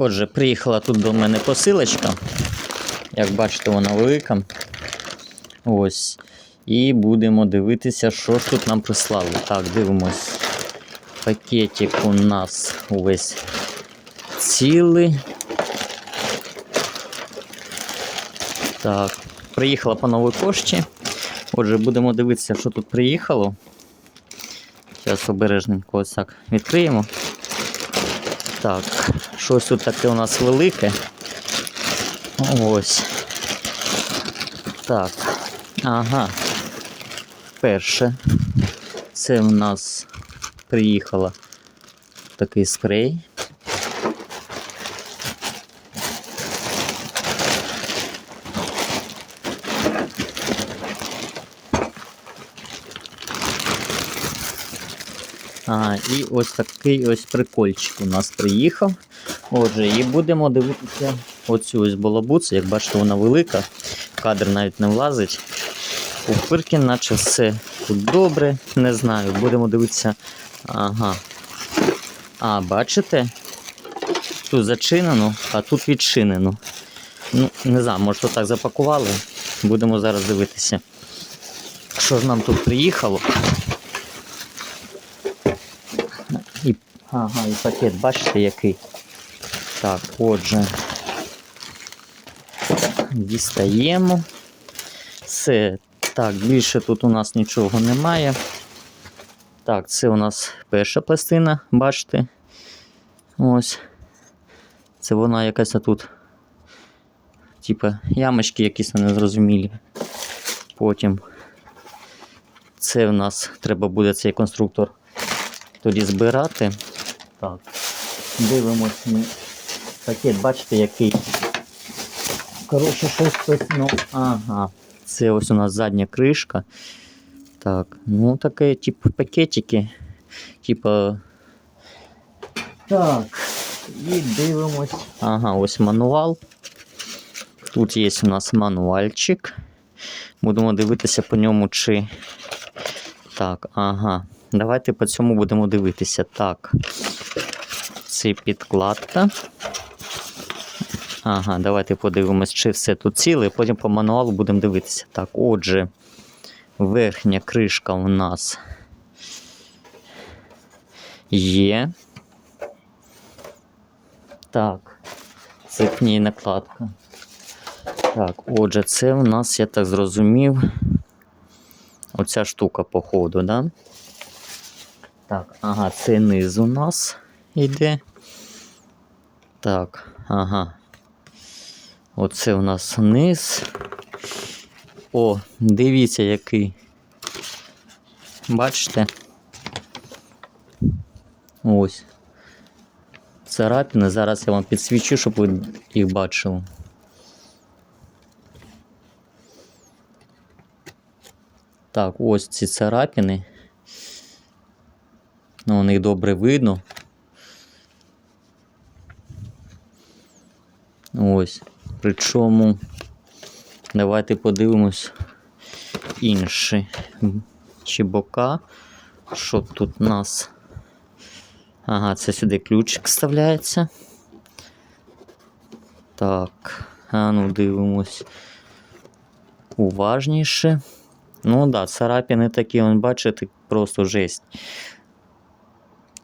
Отже, приїхала тут до мене посилочка. Як бачите, вона велика. Ось. І будемо дивитися, що ж тут нам прислали. Так, дивимось. Пакетик у нас увесь цілий. Так, приїхала по новій пошті. Отже, будемо дивитися, що тут приїхало. Зараз обережненько ось так відкриємо. Так, щось тут таке у нас велике. Ось. Так. Ага. Перше. Це в нас приїхало такий спрей. А, і ось такий ось прикольчик у нас приїхав. Отже, і будемо дивитися оцю ось балабуцу. Як бачите, вона велика, кадр навіть не влазить. У наче все тут добре. Не знаю, будемо дивитися. Ага. А, бачите? Тут зачинено, а тут відчинено. Ну, не знаю, може то так запакували. Будемо зараз дивитися. Що ж нам тут приїхало? І, ага, і пакет, бачите, який. Так, отже. Дістаємо. Все. Так, більше тут у нас нічого немає. Так, це у нас перша пластина, бачите. Ось. Це вона якась тут. Типа ямочки якісь незрозумілі. Потім. Це в нас треба буде цей конструктор тоді збирати. Так. Дивимось ми. Пакет, бачите, який. Коротше, щось тут, ну, ага. Це ось у нас задня кришка. Так, ну таке, типу, пакетики. Типа. Так. І дивимось. Ага, ось мануал. Тут є у нас мануальчик. Будемо дивитися по ньому, чи. Так, ага. Давайте по цьому будемо дивитися. Так. Це підкладка. Ага, давайте подивимось, чи все тут ціле. Потім по мануалу будемо дивитися. Так, отже, верхня кришка у нас є. Так, це к ній накладка. Так, отже, це у нас, я так зрозумів, оця штука, походу, да? Так, ага, це низ у нас йде. Так, ага. Оце у нас низ. О, дивіться, який. Бачите? Ось. Царапини. Зараз я вам підсвічу, щоб ви їх бачили. Так, ось ці царапини. Ну, їх добре видно. Ось. Причому давайте подивимось інші чи бока. Що тут у нас? Ага, це сюди ключик вставляється. Так, а ну дивимось уважніше. Ну так, да, царапини такі, он, бачите, просто жесть.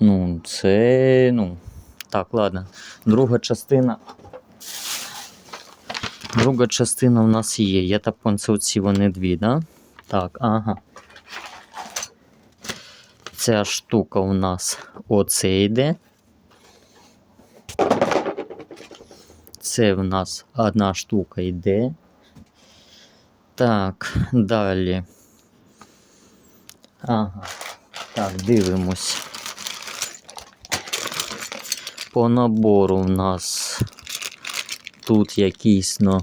Ну, це, ну, так, ладно. Друга частина. Друга частина в нас є. Я так понял, це оці вони дві, да? Так, ага. Ця штука у нас оце йде. Це в нас одна штука йде. Так, далі. Ага. Так, дивимось. По набору в нас тут якісь, ну.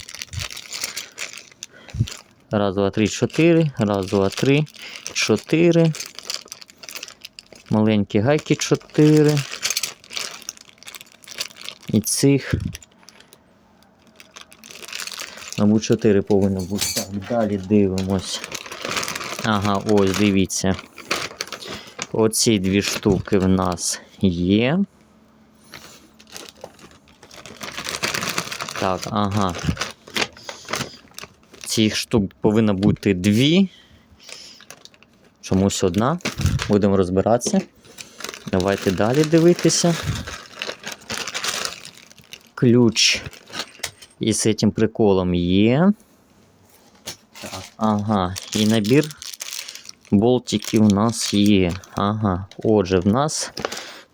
Раз, два, три, чотири. Раз, два, три, чотири. Маленькі гайки 4. І цих. Мабуть, 4 повинно бути. Так, далі дивимось. Ага, ось дивіться. Оці дві штуки в нас є. Так, ага. Цих штук повинно бути дві. Чомусь одна. Будемо розбиратися. Давайте далі дивитися. Ключ із цим приколом є. Ага, і набір болтиків у нас є. Ага. Отже, в нас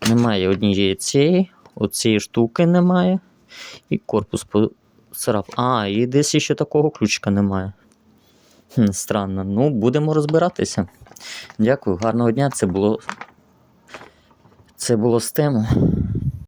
немає однієї цієї, оцієї штуки немає. І корпус поцарап. А, і десь ще такого ключика немає. Хм, странно. Ну, будемо розбиратися. Дякую, гарного дня. Це було. Це було з тему.